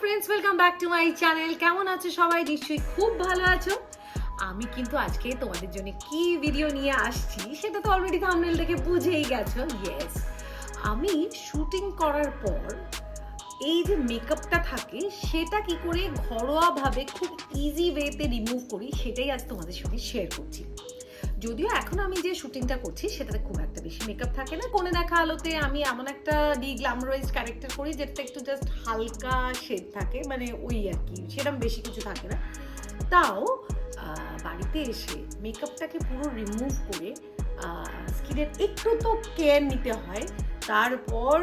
Friends welcome back to my channel কেমন আছো সবাই? নিশ্চয়ই খুব ভালো আছো। আমি কিন্তু আজকে তোমাদের জন্য কি ভিডিও নিয়ে আসছি, সেটা তো অলরেডি থাম্বনেল দেখে বুঝেই গেছো। ইয়েস আমি শুটিং করার পর এই যে মেকআপটা থাকে, সেটা কি করে ঘরোয়াভাবে খুব ইজি ওয়েতে রিমুভ করি, সেটাই আজ তোমাদের সঙ্গে শেয়ার করছি। যদিও এখন আমি যে শুটিংটা করছি, সেটাতে খুব একটা বেশি মেকআপ থাকে না। কোণে দেখা আলোতে আমি এমন একটা ডি গ্ল্যামারাইজ ক্যারেক্টার করি যেটা একটু জাস্ট হালকা শেড থাকে মানে ওই আর কি সেরকম বেশি কিছু থাকে না। তাও বাড়িতে এসে মেকআপটাকে পুরো রিমুভ করে স্কিনের একটু তো কেয়ার নিতে হয়, তারপর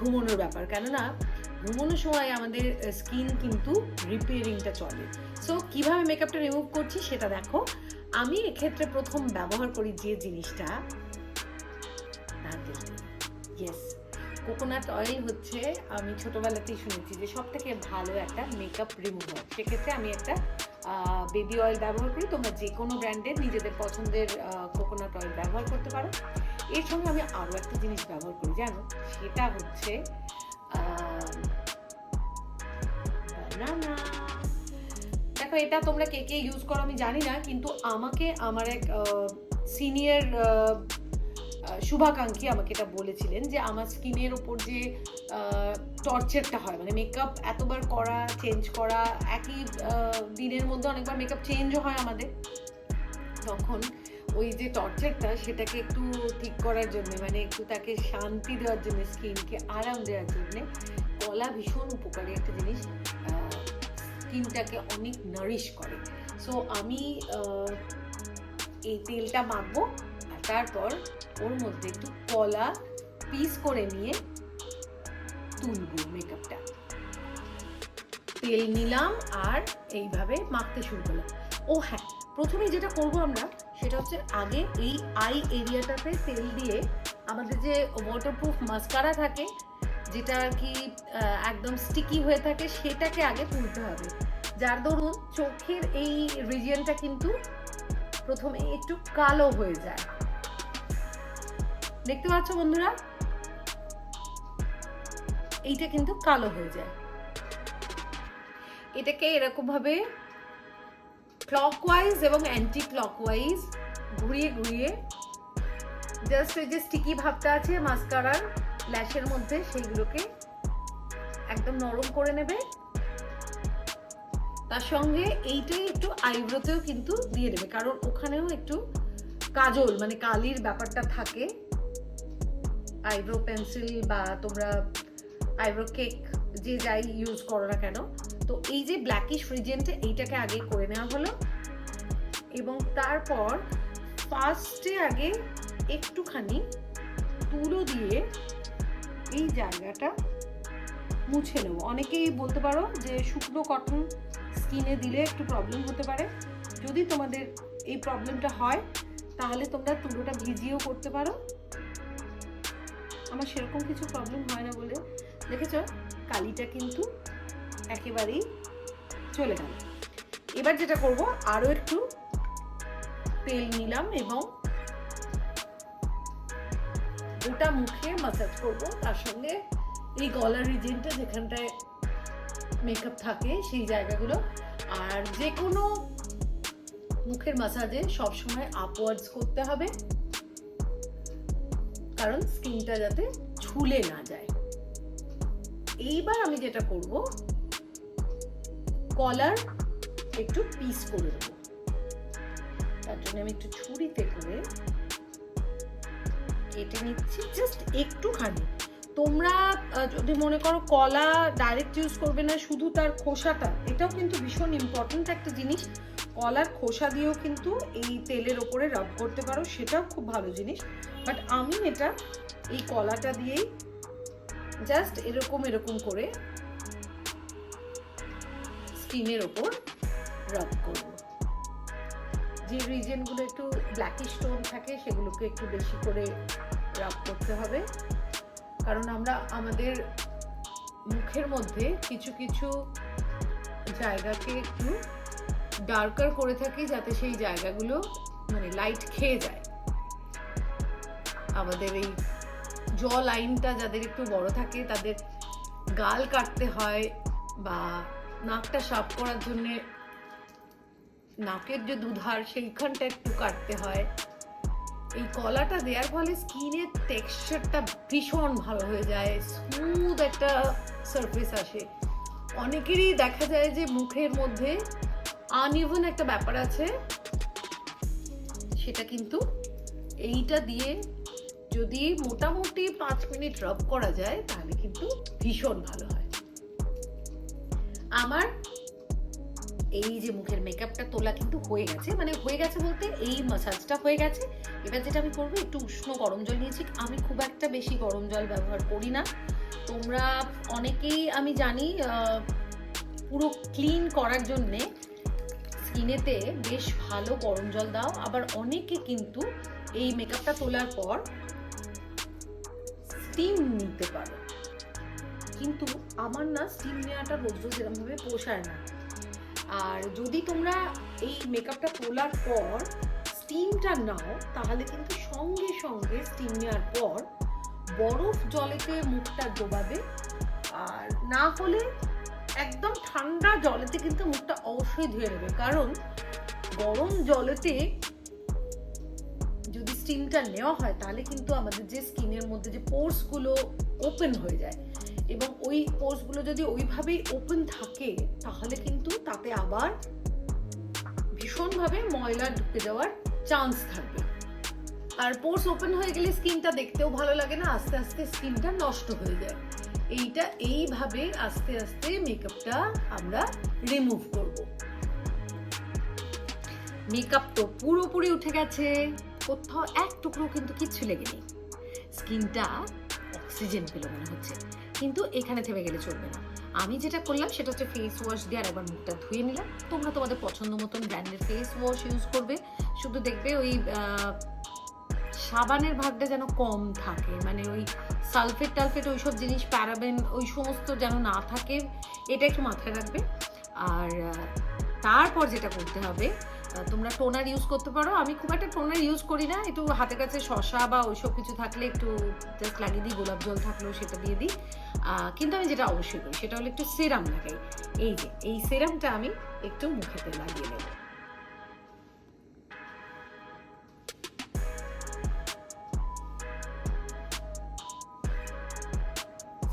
ঘুমানোর ব্যাপার। কেননা, ঘুমানোর সময় আমাদের স্কিন কিন্তু রিপেয়ারিংটা চলে। সো কীভাবে মেকআপটা রিমুভ করছি, সেটা দেখো। আমি এক্ষেত্রে প্রথম ব্যবহার করি যে জিনিসটা ইয়েস কোকোনাট অয়েল হচ্ছে, আমি ছোটবেলাতেই শুনেছি যে সব থেকে ভালো একটা মেকআপ রিমুভার সেক্ষেত্রে আমি একটা বেবি অয়েল ব্যবহার করি। তোমরা যে কোনো ব্র্যান্ডের নিজেদের পছন্দের কোকোনাট অয়েল ব্যবহার করতে পারো। এর সঙ্গে আমি আরও একটা জিনিস ব্যবহার করি, জানো? সেটা হচ্ছে বানানা দেখো, এটা তোমরা কে কে ইউজ করো আমি জানি না, কিন্তু আমাকে আমার এক সিনিয়র শুভাকাঙ্ক্ষী আমাকে এটা বলেছিলেন যে আমার স্কিনের ওপর যে টর্চারটা হয় মানে মেকআপ এতবার করা চেঞ্জ করা, একই দিনের মধ্যে অনেকবার মেকআপ চেঞ্জও হয় আমাদের। তখন ওই যে টর্চারটা সেটাকে একটু ঠিক করার জন্য মানে একটু তাকে শান্তি দেওয়ার জন্য স্কিনকে আরাম দেওয়ার জন্য কলা ভীষণ উপকারী একটা জিনিস। স্কিনটাকে অনেক নারিশ করে। সো আমি এই তেলটা মাখবো আর তারপর ওর মধ্যে একটু কলা পিস করে নিয়ে তুলবো মেকআপটা তেল নিলাম আর এইভাবে মাখতে শুরু করলাম। ও হ্যাঁ প্রথমে যেটা করব আমরা, সেটা হচ্ছে আগে এই আই এরিয়াটাতে তেল দিয়ে আমাদের যে ওয়াটারপ্রুফ মাস্কারা থাকে যেটা আর কি একদম স্টিকি হয়ে থাকে, সেটাকে আগে তুলতে হবে। যার দরুন চোখের এই রিজিয়নটা কিন্তু প্রথমে একটু কালো হয়ে যায়। দেখতে পাচ্ছ বন্ধুরা? এইটা কিন্তু কালো হয়ে যায়। এটাকে এরকম ভাবে ক্লকওয়াইজ এবং অ্যান্টি ক্লকওয়াইজ ঘুরিয়ে ঘুরিয়ে জাস্ট এই যে স্টিকি ভাবটা আছে মাস্কারার ল্যাশের মধ্যে সেইগুলোকে একদম নরম করে নেবে। তার সঙ্গে এইটাই একটু আইব্রোতেও কিন্তু দিয়ে দেবে, কারণ ওখানেও একটু কাজল মানে কালির ব্যাপারটা থাকে। আইব্রো পেন্সিল বা তোমরা আইব্রো কেক যে যাই ইউজ করো না কেন। তো এই যে ব্ল্যাকিশ ফ্রিজেন্টে এইটাকে আগে করে নেওয়া হলো। এবং তারপর ফার্স্টে আগে একটুখানি তুলো দিয়ে এই জায়গাটা মুছে নেব। অনেকেই বলতে পারো যে শুকনো কটন স্কিনে দিলে একটু প্রবলেম হতে পারে। যদি তোমাদের এই প্রবলেমটা হয়, তাহলে তোমরা তুলোটা ভিজিয়েও করতে পারো। আমার সেরকম কিছু প্রবলেম হয় না বলে। দেখেছ? কালিটা কিন্তু একেবারেই চলে গেল। এবার যেটা করব আরও একটু তেল নিলাম এবং গোটা মুখে মাসাজ করব, তার সঙ্গে এই গলার রিজেনটা যেখানটায় মেকআপ থাকে সেই জায়গাগুলো। আর যে কোনো মুখের মাসাজে সবসময় আপওয়ার্ডস করতে হবে। কারণ স্কিনটা যাতে ছুলে না যায়। এইবার আমি যেটা করব কলার একটু পিস করে দেবো। তার জন্য আমি একটু ছুরিতে করে কেটে নিচ্ছি জাস্ট একটুখানি। তোমরা যদি মনে করো কলা ডাইরেক্ট ইউজ করবে না, শুধু তার খোসাটা, এটাও কিন্তু ভীষণ ইম্পর্ট্যান্ট একটা জিনিস। কলার খোসা দিয়েও কিন্তু এই তেলের ওপরে রাব করতে পারো, সেটাও খুব ভালো জিনিস। বাট আমি এটা, এই কলাটা দিয়েই জাস্ট এরকম এরকম করে স্কিনের ওপর রাব করব। যে রিজনগুলো একটু ব্ল্যাকিশ টোন থাকে, সেগুলোকে একটু বেশি করে রাব করতে হবে। কারণ আমরা আমাদের মুখের মধ্যে কিছু কিছু জায়গাকে একটু ডার্কার করে থাকি যাতে সেই জায়গাগুলো মানে লাইট খেয়ে যায়। আমাদের এই জ লাইনটা যাদের একটু বড় থাকে, তাদের গাল কাটতে হয় বা নাকটা সাফ করার জন্য নাকের যে দুধার সেইখানটা একটু কাটতে হয়। এই কলাটা দেওয়ার ফলে স্কিনের টেক্সচারটা ভীষণ ভালো হয়ে যায়, স্মুথ একটা সারফেস আসে। অনেকেরই দেখা যায় যে মুখের মধ্যে আনইভেন একটা ব্যাপার আছে। সেটা কিন্তু এইটা দিয়ে যদি মোটামুটি পাঁচ মিনিট রব করা যায়, তাহলে কিন্তু ভীষণ ভালো হয়। আমার এই যে মুখের মেকআপটা তোলা কিন্তু হয়ে গেছে। মানে হয়ে গেছে বলতে এই মাসাজটা হয়ে গেছে। এবার যেটা আমি করব, একটু উষ্ণ গরম জল নিয়েছি। আমি খুব একটা বেশি গরম জল ব্যবহার করি না। তোমরা অনেকেই আমি জানি পুরো ক্লিন করার জন্যে স্কিনেতে বেশ ভালো গরম জল দাও। আবার অনেকে কিন্তু এই মেকআপটা তোলার পর স্টিম নিতে পারো। কিন্তু আমার না স্টিম নেওয়াটা রোজ রোজ এরমভাবে পোষায় না। আর যদি তোমরা এই মেকআপটা তোলার পর স্টিমটা নাও, তাহলে কিন্তু সঙ্গে সঙ্গে স্টিম নেওয়ার পর বরফ জলেতে মুখটা ডোবাবে। আর না হলে একদম ঠান্ডা জলেতে কিন্তু মুখটা অবশ্যই ধুয়ে নেবে। কারণ গরম জলেতে যদি স্টিমটা নেওয়া হয়, তাহলে কিন্তু আমাদের যে স্কিনের মধ্যে যে পোর্সগুলো ওপেন হয়ে যায় এবং ওই পোর্সগুলো যদি ওইভাবেই ওপেন থাকে, তাহলে কিন্তু তাতে আবার ভীষণভাবে ময়লা ঢুকে যাওয়ার চান্স থাকবে। আর পোর্স ওপেন হয়ে গেলে স্কিনটা দেখতেও ভালো লাগে না, আস্তে আস্তে স্কিনটা নষ্ট হয়ে যায়। এইটা এইভাবে আস্তে আস্তে মেকআপটা আমরা রিমুভ করব। মেকআপ তো পুরোপুরি উঠে গেছে, কোথাও এক টুকরো কিন্তু কিচ্ছু লেগে নেই স্কিনটা অক্সিজেন পেল মনে হচ্ছে। কিন্তু এখানে থেমে গেলে চলবে না। আমি যেটা করলাম সেটা হচ্ছে ফেস ওয়াশ দিয়ে আর একবার মুখটা ধুয়ে নিলাম। তোমরা তোমাদের পছন্দ মতন ব্র্যান্ডের ফেস ওয়াশ ইউজ করবে। শুধু দেখবে ওই সাবানের ভাগটা যেন কম থাকে। মানে ওই সালফেট টালফেট ওইসব জিনিস প্যারাবেন ওই সমস্ত যেন না থাকে, এটা একটু মাথায় রাখবে। আর তারপর যেটা করতে হবে তোমরা টোনার ইউজ করতে পারো। আমি খুব একটা টোনার ইউজ করি না। একটু হাতের কাছে শশা বা ওইসব কিছু থাকলে একটু জাস্ট লাগিয়ে দিই, গোলাপ জল থাকলেও সেটা দিয়ে দিই। কিন্তু আমি যেটা অবশ্যই করি, সেটা হলো একটু সেরাম লাগাই এই যে, এই সেরামটা আমি একটু মুখেতে লাগিয়ে নেব।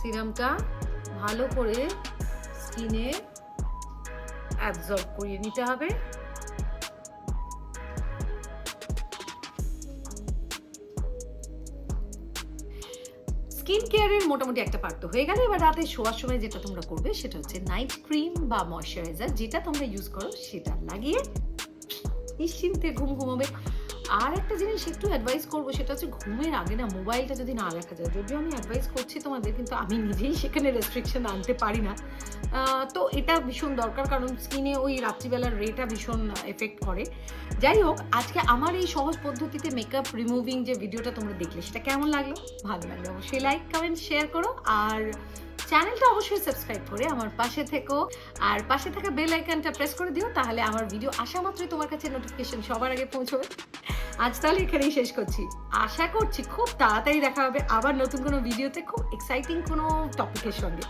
সিরামটা ভালো করে স্কিনে অ্যাবজর্ব করিয়ে নিতে হবে। স্কিন কেয়ারের মোটামুটি একটা পার্ট তো হয়ে গেল। এবার রাতে শোয়ার সময় যেটা তোমরা করবে সেটা হচ্ছে নাইট ক্রিম বা ময়শ্চারাইজার, যেটা তোমরা ইউজ করো সেটা লাগিয়ে নিশ্চিন্তে ঘুম ঘুমাবে। আর একটা জিনিস একটু অ্যাডভাইস করব, সেটা হচ্ছে ঘুমের আগে না মোবাইলটা যদি না রাখা যায়, যদিও আমি অ্যাডভাইস করছি তোমাদের, কিন্তু আমি নিজেই সেখানে রেস্ট্রিকশন আনতে পারি না। তো এটা ভীষণ দরকার, কারণ স্কিনে ওই রাত্রিবেলার রেটা ভীষণ এফেক্ট করে। যাই হোক, আজকে আমার এই সহজ পদ্ধতিতে মেকআপ রিমুভিং যে ভিডিওটা তোমরা দেখলে, সেটা কেমন লাগল? ভালো লাগল অবশ্যই লাইক কমেন্ট শেয়ার করো। আর চ্যানেলটা অবশ্যই সাবস্ক্রাইব করে আমার পাশে থেকো। আর পাশে থাকা বেল আইকনটা প্রেস করে দিও, তাহলে আমার ভিডিও আসা মাত্রই তোমার কাছে নোটিফিকেশন সবার আগে পৌঁছবে। আজ তাহলে এখানেই শেষ করছি। আশা করছি খুব তাড়াতাড়ি দেখা হবে আবার নতুন কোনো ভিডিওতে খুব এক্সাইটিং কোনো টপিকের সঙ্গে।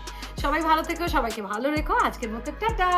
সবাই ভালো থেকো, সবাইকে ভালো রেখো। আজকের মতো টাটা!